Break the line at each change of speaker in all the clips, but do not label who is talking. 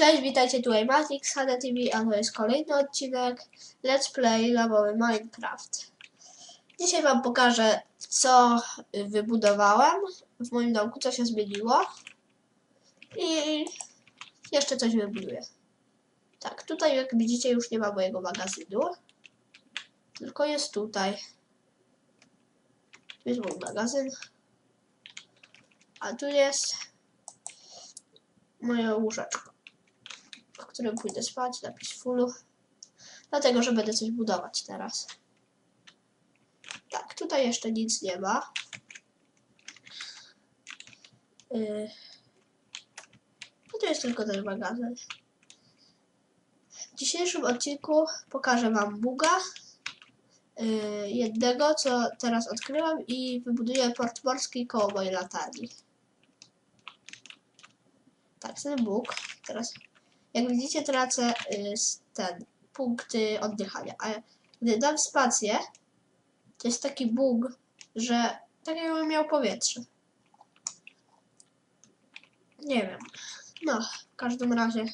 Cześć, witajcie tutaj Matrix HD TV, a to jest kolejny odcinek Let's Play Lawowy Minecraft. Dzisiaj wam pokażę, co wybudowałem w moim domku, co się zmieniło i jeszcze coś wybuduję. Tak, tutaj jak widzicie już nie ma mojego magazynu, tylko jest tutaj. Tu jest mój magazyn, a tu jest moje łóżeczko którym pójdę spać, napis fullu. Dlatego, że będę coś budować teraz. Tak, tutaj jeszcze nic nie ma. Yy. Tu jest tylko ten magazyn. W dzisiejszym odcinku pokażę Wam buga yy, jednego, co teraz odkryłem i wybuduję port morski koło mojej latarni. Tak, ten bóg. Teraz jak widzicie, tracę y, ten punkty oddychania. A gdy dam spację, to jest taki bóg, że tak jakbym miał powietrze. Nie wiem. No, w każdym razie.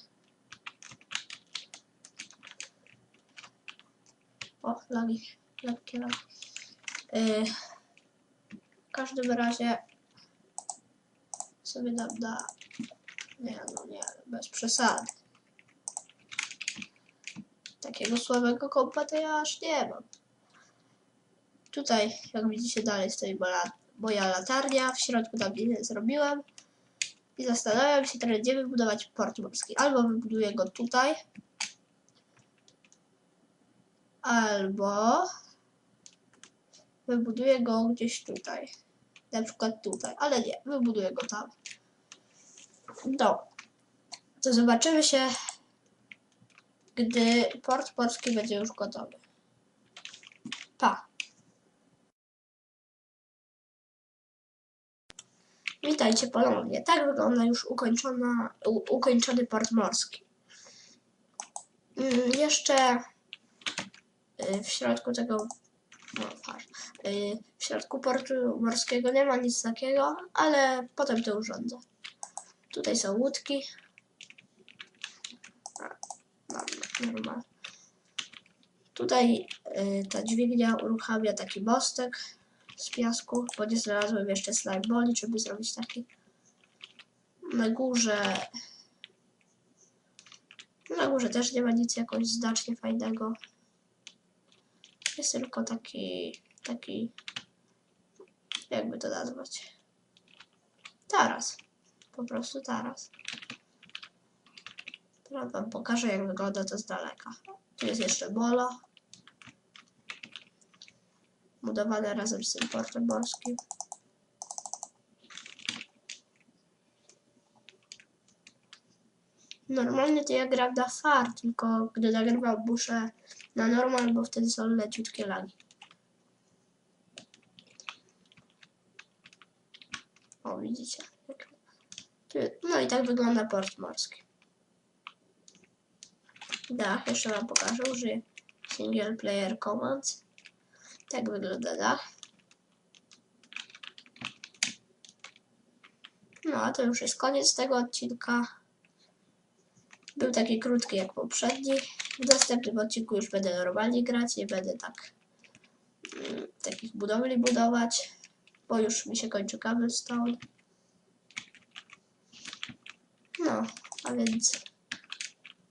O, lagi. Lekkie lagi. Yy, w każdym razie sobie dam na... Nie, no nie, bez przesady takiego słabego kompa to ja aż nie mam. Tutaj, jak widzicie, dalej stoi moja, moja latarnia. W środku tam zrobiłem. I zastanawiam się teraz, gdzie wybudować port morski. Albo wybuduję go tutaj. Albo wybuduję go gdzieś tutaj. Na przykład tutaj. Ale nie, wybuduję go tam. No. To zobaczymy się gdy port polski będzie już gotowy. Pa! Witajcie ponownie. Tak wygląda już ukończona, u, ukończony port morski. Mm, jeszcze y, w środku tego no, y, w środku portu morskiego nie ma nic takiego, ale potem to urządzę. Tutaj są łódki. Normal. Tutaj y, ta dźwignia uruchamia taki mostek z piasku, bo nie znalazłem jeszcze slime boli, żeby zrobić taki. Na górze na górze też nie ma nic jakoś znacznie fajnego. Jest tylko taki, taki, jakby to nazwać, taras. Po prostu taras. Teraz wam pokażę, jak wygląda to z daleka. Tu jest jeszcze bolo. Budowane razem z tym portem morskim. Normalnie to ja gram na far, tylko gdy nagrywam muszę na normal, bo wtedy są leciutkie lagi. O, widzicie. No i tak wygląda port morski. Dach, jeszcze wam pokażę, użyję single player commands. Tak wygląda dach. No, a to już jest koniec tego odcinka. Był taki krótki jak poprzedni. W następnym odcinku już będę normalnie grać, nie będę tak mm, takich budowli budować, bo już mi się kończy cobblestone. No, a więc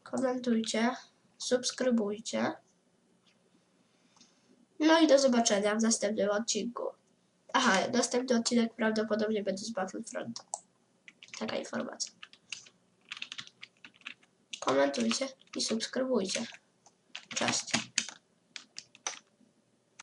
komentujcie, subskrybujcie. No i do zobaczenia w następnym odcinku. Aha, następny odcinek prawdopodobnie będzie z Battlefronta. Taka informacja. Komentujcie i subskrybujcie. Cześć.